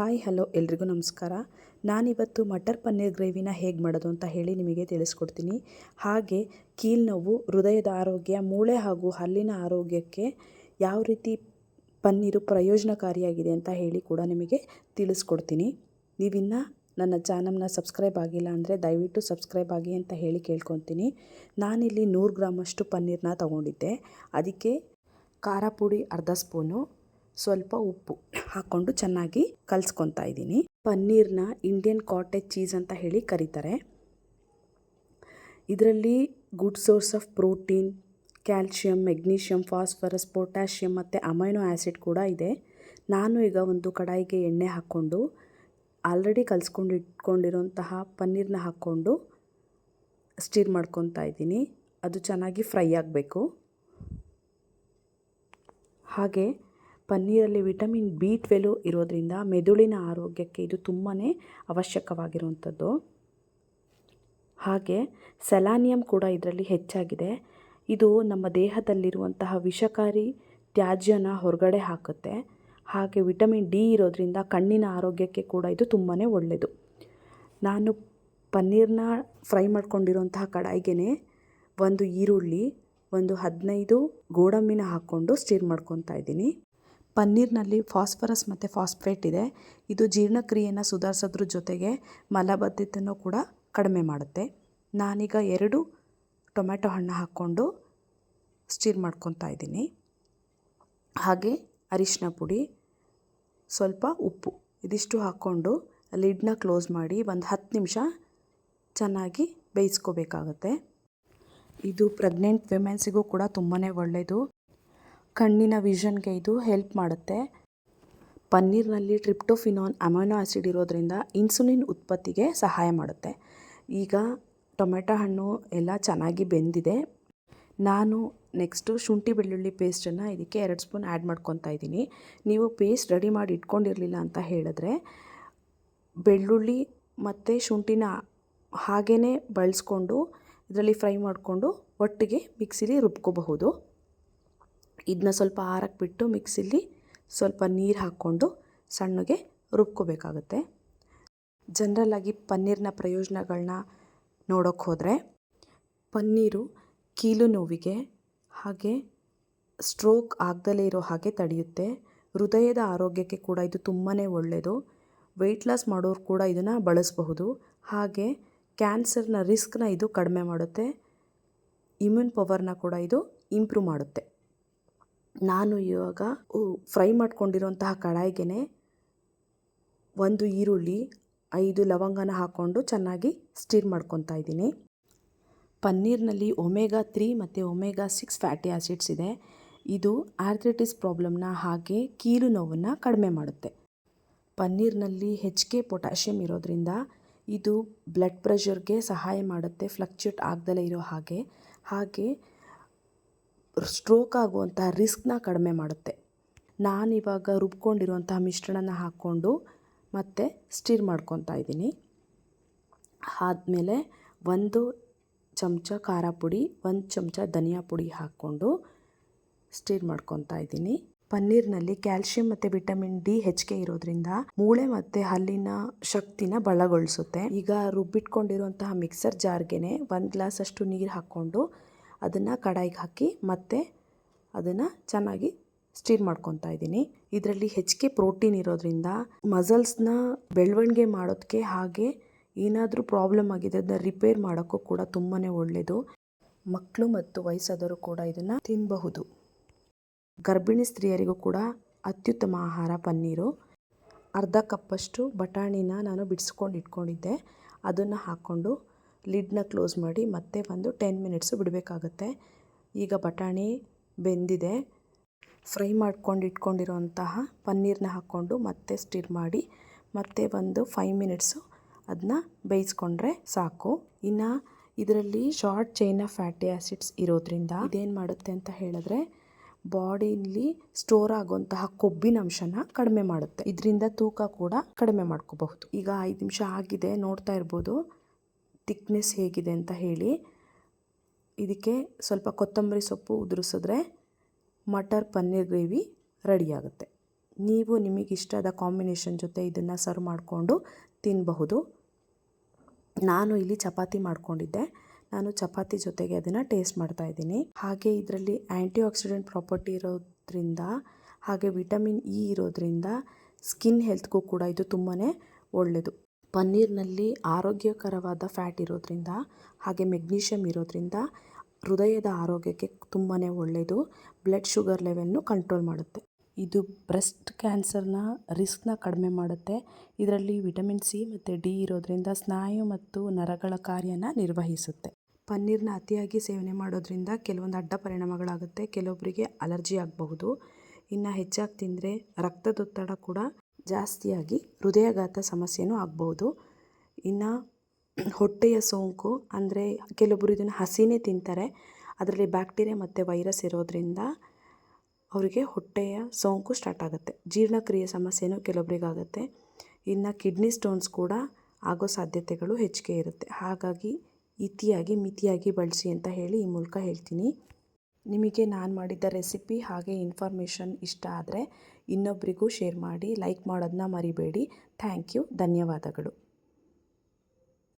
Hi, hello, ಎಲ್ರಿಗೂ ನಮಸ್ಕಾರ. ನಾನಿವತ್ತು ಮಟರ್ ಪನ್ನೀರ್ ಗ್ರೇವಿನ ಹೇಗೆ ಮಾಡೋದು ಅಂತ ಹೇಳಿ ನಿಮಗೆ ತಿಳಿಸ್ಕೊಡ್ತೀನಿ. ಹಾಗೆ ಕೀಲ್ ನೋವು, ಹೃದಯದ ಆರೋಗ್ಯ, ಮೂಳೆ ಹಾಗೂ ಹಲ್ಲಿನ ಆರೋಗ್ಯಕ್ಕೆ ಯಾವ ರೀತಿ ಪನ್ನೀರು ಪ್ರಯೋಜನಕಾರಿಯಾಗಿದೆ ಅಂತ ಹೇಳಿ ಕೂಡ ನಿಮಗೆ ತಿಳಿಸ್ಕೊಡ್ತೀನಿ. ನೀವಿನ್ನ ನನ್ನ ಚಾನಲ್ನ ಸಬ್ಸ್ಕ್ರೈಬ್ ಆಗಿಲ್ಲ ಅಂದರೆ ದಯವಿಟ್ಟು ಸಬ್ಸ್ಕ್ರೈಬ್ ಆಗಿ ಅಂತ ಹೇಳಿ ಕೇಳ್ಕೊತೀನಿ. ನಾನಿಲ್ಲಿ ನೂರು ಗ್ರಾಮಷ್ಟು ಪನ್ನೀರನ್ನ ತೊಗೊಂಡಿದ್ದೆ. ಅದಕ್ಕೆ ಖಾರ ಪುಡಿ, ಅರ್ಧ ಸ್ಪೂನು ಸ್ವಲ್ಪ ಉಪ್ಪು ಹಾಕ್ಕೊಂಡು ಚೆನ್ನಾಗಿ ಕಲಿಸ್ಕೊತಾ ಇದ್ದೀನಿ. ಪನ್ನೀರ್ನ ಇಂಡಿಯನ್ ಕಾಟೇಜ್ ಚೀಸ್ ಅಂತ ಹೇಳಿ ಕರೀತಾರೆ. ಇದರಲ್ಲಿ good source of protein calcium magnesium phosphorus potassium ಮತ್ತು ಅಮೈನೋ ಆ್ಯಸಿಡ್ ಕೂಡ ಇದೆ. ನಾನು ಈಗ ಒಂದು ಕಡಾಯಿಗೆ ಎಣ್ಣೆ ಹಾಕ್ಕೊಂಡು ಆಲ್ರೆಡಿ ಕಲಿಸ್ಕೊಂಡು ಇಟ್ಕೊಂಡಿರೋಂತಹ ಪನ್ನೀರ್ನ ಹಾಕ್ಕೊಂಡು ಸ್ಟೀರ್ ಮಾಡ್ಕೊತಾ ಇದ್ದೀನಿ. ಅದು ಚೆನ್ನಾಗಿ ಫ್ರೈ ಆಗಬೇಕು. ಹಾಗೆ ಪನ್ನೀರಲ್ಲಿ ವಿಟಮಿನ್ ಬಿ ಟ್ವೆಲ್ವ್ ಇರೋದ್ರಿಂದ ಮೆದುಳಿನ ಆರೋಗ್ಯಕ್ಕೆ ಇದು ತುಂಬಾ ಅವಶ್ಯಕವಾಗಿರುವಂಥದ್ದು. ಹಾಗೆ ಸೆಲಾನಿಯಂ ಕೂಡ ಇದರಲ್ಲಿ ಹೆಚ್ಚಾಗಿದೆ. ಇದು ನಮ್ಮ ದೇಹದಲ್ಲಿರುವಂತಹ ವಿಷಕಾರಿ ತ್ಯಾಜ್ಯನ ಹೊರಗಡೆ ಹಾಕುತ್ತೆ. ಹಾಗೆ ವಿಟಮಿನ್ ಡಿ ಇರೋದ್ರಿಂದ ಕಣ್ಣಿನ ಆರೋಗ್ಯಕ್ಕೆ ಕೂಡ ಇದು ತುಂಬಾ ಒಳ್ಳೆಯದು ನಾನು ಪನ್ನೀರನ್ನ ಫ್ರೈ ಮಾಡ್ಕೊಂಡಿರುವಂತಹ ಕಡಾಯಿಗೆ ಒಂದು ಈರುಳ್ಳಿ, ಒಂದು ಹದಿನೈದು ಗೋಡಂಬಿನ ಹಾಕ್ಕೊಂಡು ಸ್ಟೀರ್ ಮಾಡ್ಕೊತಾ ಇದ್ದೀನಿ. ಪನ್ನೀರ್ನಲ್ಲಿ ಫಾಸ್ಫರಸ್ ಮತ್ತು ಫಾಸ್ಫೇಟ್ ಇದೆ. ಇದು ಜೀರ್ಣಕ್ರಿಯೆಯನ್ನು ಸುಧಾರಿಸೋದ್ರ ಜೊತೆಗೆ ಮಲಬದ್ಧತೆಯನ್ನು ಕೂಡ ಕಡಿಮೆ ಮಾಡುತ್ತೆ. ನಾನೀಗ ಎರಡು ಟೊಮೆಟೊ ಹಣ್ಣು ಹಾಕ್ಕೊಂಡು ಸ್ಟೀರ್ ಮಾಡ್ಕೊತಾ ಇದ್ದೀನಿ. ಹಾಗೆ ಅರಿಶಿನ ಪುಡಿ, ಸ್ವಲ್ಪ ಉಪ್ಪು ಇದಿಷ್ಟು ಹಾಕ್ಕೊಂಡು ಲಿಡ್ನ ಕ್ಲೋಸ್ ಮಾಡಿ ಒಂದು ಹತ್ತು ನಿಮಿಷ ಚೆನ್ನಾಗಿ ಬೇಯಿಸ್ಕೋಬೇಕಾಗತ್ತೆ. ಇದು ಪ್ರೆಗ್ನೆಂಟ್ ವಿಮೆನ್ಸಿಗೂ ಕೂಡ ತುಂಬಾ ಒಳ್ಳೆಯದು ಕಣ್ಣಿನ ವಿಷನ್ಗೆ ಇದು ಹೆಲ್ಪ್ ಮಾಡುತ್ತೆ. ಪನ್ನೀರ್ನಲ್ಲಿ ಟ್ರಿಪ್ಟೋಫಿನಾನ್ ಅಮೈನೋ ಆ್ಯಸಿಡ್ ಇರೋದ್ರಿಂದ ಇನ್ಸುಲಿನ್ ಉತ್ಪತ್ತಿಗೆ ಸಹಾಯ ಮಾಡುತ್ತೆ. ಈಗ ಟೊಮೆಟೊ ಹಣ್ಣು ಎಲ್ಲ ಚೆನ್ನಾಗಿ ಬೆಂದಿದೆ. ನಾನು ನೆಕ್ಸ್ಟು ಶುಂಠಿ ಬೆಳ್ಳುಳ್ಳಿ ಪೇಸ್ಟನ್ನು ಇದಕ್ಕೆ ಎರಡು ಸ್ಪೂನ್ ಆ್ಯಡ್ ಮಾಡ್ಕೊತಾ ಇದ್ದೀನಿ. ನೀವು ಪೇಸ್ಟ್ ರೆಡಿ ಮಾಡಿ ಇಟ್ಕೊಂಡಿರಲಿಲ್ಲ ಅಂತ ಹೇಳಿದ್ರೆ ಬೆಳ್ಳುಳ್ಳಿ ಮತ್ತು ಶುಂಠಿನ ಹಾಗೇ ಬಳಸ್ಕೊಂಡು, ಇದರಲ್ಲಿ ಫ್ರೈ ಮಾಡಿಕೊಂಡು ಒಟ್ಟಿಗೆ ಮಿಕ್ಸಿಲಿ ರುಬ್ಕೋಬಹುದು. ಇದನ್ನ ಸ್ವಲ್ಪ ಆರಕ್ಕೆ ಬಿಟ್ಟು ಮಿಕ್ಸಿಲಿ ಸ್ವಲ್ಪ ನೀರು ಹಾಕ್ಕೊಂಡು ಸಣ್ಣಗೆ ರುಬ್ಕೋಬೇಕಾಗುತ್ತೆ. ಜನರಲ್ಲಾಗಿ ಪನ್ನೀರ್ನ ಪ್ರಯೋಜನಗಳನ್ನ ನೋಡೋಕ್ಕೆ ಹೋದರೆ ಪನ್ನೀರು ಕೀಲು ನೋವಿಗೆ ಹಾಗೆ ಸ್ಟ್ರೋಕ್ ಆಗದಲೇ ಇರೋ ಹಾಗೆ ತಡೆಯುತ್ತೆ. ಹೃದಯದ ಆರೋಗ್ಯಕ್ಕೆ ಕೂಡ ಇದು ತುಂಬಾ ಒಳ್ಳೆಯದು ವೆಯ್ಟ್ ಲಾಸ್ ಮಾಡೋರು ಕೂಡ ಇದನ್ನು ಬಳಸಬಹುದು. ಹಾಗೆ ಕ್ಯಾನ್ಸರ್ನ ರಿಸ್ಕ್ನ ಇದು ಕಡಿಮೆ ಮಾಡುತ್ತೆ. ಇಮ್ಯೂನ್ ಪವರ್ನ ಕೂಡ ಇದು ಇಂಪ್ರೂವ್ ಮಾಡುತ್ತೆ. ನಾನು ಇವಾಗ ಫ್ರೈ ಮಾಡ್ಕೊಂಡಿರುವಂತಹ ಕಡಾಯಿಗೆ ಒಂದು ಈರುಳ್ಳಿ, ಐದು ಲವಂಗನ ಹಾಕ್ಕೊಂಡು ಚೆನ್ನಾಗಿ ಸ್ಟಿರ್ ಮಾಡ್ಕೊತಾ ಇದ್ದೀನಿ. ಪನ್ನೀರ್ನಲ್ಲಿ ಒಮೆಗಾ ತ್ರೀ ಮತ್ತು ಒಮೆಗಾ ಸಿಕ್ಸ್ ಫ್ಯಾಟಿ ಆ್ಯಸಿಡ್ಸ್ ಇದೆ. ಇದು ಆರ್ಥ್ರೈಟಿಸ್ ಪ್ರಾಬ್ಲಮ್ನ ಹಾಗೆ ಕೀಲು ನೋವನ್ನು ಕಡಿಮೆ ಮಾಡುತ್ತೆ. ಪನ್ನೀರ್ನಲ್ಲಿ ಹೆಚ್ಚಿಗೆ ಪೊಟ್ಯಾಷಿಯಂ ಇರೋದ್ರಿಂದ ಇದು ಬ್ಲಡ್ ಪ್ರೆಷರ್ಗೆ ಸಹಾಯ ಮಾಡುತ್ತೆ, ಫ್ಲಕ್ಚುಯೇಟ್ ಆಗದಲೇ ಇರೋ ಹಾಗೆ. ಹಾಗೆ ಸ್ಟ್ರೋಕ್ ಆಗುವಂಥ ರಿಸ್ಕ್ನ ಕಡಿಮೆ ಮಾಡುತ್ತೆ. ನಾನಿವಾಗ ರುಬ್ಕೊಂಡಿರುವಂತಹ ಮಿಶ್ರಣನ ಹಾಕ್ಕೊಂಡು ಮತ್ತೆ ಸ್ಟಿರ್ ಮಾಡ್ಕೊತಾ ಇದ್ದೀನಿ. ಆದಮೇಲೆ ಒಂದು ಚಮಚ ಖಾರ ಪುಡಿ, ಒಂದು ಚಮಚ ಧನಿಯಾ ಪುಡಿ ಹಾಕ್ಕೊಂಡು ಸ್ಟಿರ್ ಮಾಡ್ಕೊತಾ ಇದ್ದೀನಿ. ಪನ್ನೀರ್ನಲ್ಲಿ ಕ್ಯಾಲ್ಶಿಯಂ ಮತ್ತು ವಿಟಮಿನ್ ಡಿ ಹೆಚ್ಚಿಗೆ ಇರೋದ್ರಿಂದ ಮೂಳೆ ಮತ್ತು ಹಲ್ಲಿನ ಶಕ್ತಿನ ಬಲಗೊಳಿಸುತ್ತೆ. ಈಗ ರುಬ್ಬಿಟ್ಕೊಂಡಿರುವಂತಹ ಮಿಕ್ಸರ್ ಜಾರ್ಗೆ ಒಂದು ಗ್ಲಾಸ್ ಅಷ್ಟು ನೀರು ಹಾಕ್ಕೊಂಡು ಅದನ್ನು ಕಡಾಯಿಗೆ ಹಾಕಿ ಮತ್ತೆ ಅದನ್ನು ಚೆನ್ನಾಗಿ ಸ್ಟೀರ್ ಮಾಡ್ಕೊತಾ ಇದ್ದೀನಿ. ಇದರಲ್ಲಿ ಹೆಚ್ಚಿಗೆ ಪ್ರೋಟೀನ್ ಇರೋದ್ರಿಂದ ಮಸಲ್ಸ್ನ ಬೆಳವಣಿಗೆ ಮಾಡೋದಕ್ಕೆ ಹಾಗೆ ಏನಾದರೂ ಪ್ರಾಬ್ಲಮ್ ಆಗಿದೆ ಅದನ್ನ ರಿಪೇರ್ ಮಾಡೋಕ್ಕೂ ಕೂಡ ತುಂಬಾ ಒಳ್ಳೆಯದು ಮಕ್ಕಳು ಮತ್ತು ವಯಸ್ಸಾದವರು ಕೂಡ ಇದನ್ನು ತಿನ್ನಬಹುದು ಗರ್ಭಿಣಿ ಸ್ತ್ರೀಯರಿಗೂ ಕೂಡ ಅತ್ಯುತ್ತಮ ಆಹಾರ ಪನ್ನೀರು. ಅರ್ಧ ಕಪ್ಪಷ್ಟು ಬಟಾಣಿನ ನಾನು ಬಿಡಿಸ್ಕೊಂಡು ಇಟ್ಕೊಂಡಿದ್ದೆ. ಅದನ್ನು ಹಾಕ್ಕೊಂಡು ಲಿಡ್ನ ಕ್ಲೋಸ್ ಮಾಡಿ ಮತ್ತೆ ಒಂದು ಟೆನ್ ಮಿನಿಟ್ಸು ಬಿಡಬೇಕಾಗತ್ತೆ. ಈಗ ಬಟಾಣಿ ಬೆಂದಿದೆ. ಫ್ರೈ ಮಾಡ್ಕೊಂಡು ಇಟ್ಕೊಂಡಿರೋಂತಹ ಪನ್ನೀರನ್ನ ಹಾಕ್ಕೊಂಡು ಮತ್ತೆ ಸ್ಟಿರ್ ಮಾಡಿ ಮತ್ತೆ ಒಂದು ಫೈವ್ ಮಿನಿಟ್ಸು ಅದನ್ನ ಬೇಯಿಸ್ಕೊಂಡ್ರೆ ಸಾಕು. ಇನ್ನು ಇದರಲ್ಲಿ short chain of fatty acids ಇರೋದ್ರಿಂದ ಇದೇನು ಮಾಡುತ್ತೆ ಅಂತ ಹೇಳಿದ್ರೆ ಬಾಡಿಲಿ ಸ್ಟೋರ್ ಆಗುವಂತಹ ಕೊಬ್ಬಿನ ಅಂಶನ ಕಡಿಮೆ ಮಾಡುತ್ತೆ. ಇದರಿಂದ ತೂಕ ಕೂಡ ಕಡಿಮೆ ಮಾಡ್ಕೋಬಹುದು. ಈಗ ಐದು ನಿಮಿಷ ಆಗಿದೆ, ನೋಡ್ತಾ ಇರ್ಬೋದು. ತಿಕ್ನೆಸ್ ಹೇಗಿದೆ ಅಂತ ಹೇಳಿ, ಇದಕ್ಕೆ ಸ್ವಲ್ಪ ಕೊತ್ತಂಬರಿ ಸೊಪ್ಪು ಉದುರಿಸಿದ್ರೆ ಮಟರ್ ಪನ್ನೀರ್ ಗ್ರೇವಿ ರೆಡಿಯಾಗುತ್ತೆ ನೀವು ನಿಮಗೆ ಇಷ್ಟದ ಕಾಂಬಿನೇಷನ್ ಜೊತೆ ಇದನ್ನು ಸರ್ವ್ ಮಾಡಿಕೊಂಡು ತಿನ್ನಬಹುದು ನಾನು ಇಲ್ಲಿ ಚಪಾತಿ ಮಾಡ್ಕೊಂಡಿದ್ದೆ. ನಾನು ಚಪಾತಿ ಜೊತೆಗೆ ಅದನ್ನು ಟೇಸ್ಟ್ ಮಾಡ್ತಾ ಇದ್ದೀನಿ. ಹಾಗೆ ಇದರಲ್ಲಿ ಆ್ಯಂಟಿ ಆಕ್ಸಿಡೆಂಟ್ ಪ್ರಾಪರ್ಟಿ ಇರೋದ್ರಿಂದ, ಹಾಗೆ ವಿಟಮಿನ್ ಇ ಇರೋದ್ರಿಂದ ಸ್ಕಿನ್ ಹೆಲ್ತ್ಗೂ ಕೂಡ ಇದು ತುಂಬಾ ಒಳ್ಳೆಯದು ಪನ್ನೀರ್ನಲ್ಲಿ ಆರೋಗ್ಯಕರವಾದ ಫ್ಯಾಟ್ ಇರೋದ್ರಿಂದ ಹಾಗೆ ಮೆಗ್ನೀಷಿಯಮ್ ಇರೋದ್ರಿಂದ ಹೃದಯದ ಆರೋಗ್ಯಕ್ಕೆ ತುಂಬಾ ಒಳ್ಳೆಯದು ಬ್ಲಡ್ ಶುಗರ್ ಲೆವೆಲ್ನು ಕಂಟ್ರೋಲ್ ಮಾಡುತ್ತೆ. ಇದು ಬ್ರೆಸ್ಟ್ ಕ್ಯಾನ್ಸರ್ನ ರಿಸ್ಕ್ನ ಕಡಿಮೆ ಮಾಡುತ್ತೆ. ಇದರಲ್ಲಿ ವಿಟಮಿನ್ ಸಿ ಮತ್ತು ಡಿ ಇರೋದ್ರಿಂದ ಸ್ನಾಯು ಮತ್ತು ನರಗಳ ಕಾರ್ಯನ ನಿರ್ವಹಿಸುತ್ತೆ. ಪನ್ನೀರ್ನ ಅತಿಯಾಗಿ ಸೇವನೆ ಮಾಡೋದ್ರಿಂದ ಕೆಲವೊಂದು ಅಡ್ಡ ಪರಿಣಾಮಗಳಾಗುತ್ತೆ. ಕೆಲವೊಬ್ಬರಿಗೆ ಅಲರ್ಜಿ ಆಗಬಹುದು. ಇನ್ನು ಹೆಚ್ಚಾಗಿ ತಿಂದರೆ ರಕ್ತದೊತ್ತಡ ಕೂಡ ಜಾಸ್ತಿಯಾಗಿ ಹೃದಯಾಘಾತ ಸಮಸ್ಯೆಯೂ ಆಗಬಹುದು ಇನ್ನು ಹೊಟ್ಟೆಯ ಸೋಂಕು, ಅಂದರೆ ಕೆಲವೊಬ್ಬರು ಇದನ್ನು ಹಸಿನೇ ತಿಂತಾರೆ. ಅದರಲ್ಲಿ ಬ್ಯಾಕ್ಟೀರಿಯಾ ಮತ್ತು ವೈರಸ್ ಇರೋದ್ರಿಂದ ಅವರಿಗೆ ಹೊಟ್ಟೆಯ ಸೋಂಕು ಸ್ಟಾರ್ಟ್ ಆಗುತ್ತೆ. ಜೀರ್ಣಕ್ರಿಯೆ ಸಮಸ್ಯೆನೂ ಕೆಲವೊಬ್ಬರಿಗಾಗುತ್ತೆ ಇನ್ನು ಕಿಡ್ನಿ ಸ್ಟೋನ್ಸ್ ಕೂಡ ಆಗೋ ಸಾಧ್ಯತೆಗಳು ಹೆಚ್ಚಿಗೆ ಇರುತ್ತೆ. ಹಾಗಾಗಿ ಇತಿಯಾಗಿ ಮಿತಿಯಾಗಿ ಬಳಸಿ ಅಂತ ಹೇಳಿ ಈ ಮೂಲಕ ಹೇಳ್ತೀನಿ. ನಿಮಗೆ ನಾನು ಮಾಡಿದ್ದ ರೆಸಿಪಿ ಹಾಗೆ ಇನ್ಫಾರ್ಮೇಷನ್ ಇಷ್ಟ ಆದರೆ ಇನ್ನೊಬ್ಬರಿಗೂ ಶೇರ್ ಮಾಡಿ, ಲೈಕ್ ಮಾಡೋದನ್ನ ಮರಿಬೇಡಿ. ಥ್ಯಾಂಕ್ ಯು, ಧನ್ಯವಾದಗಳು.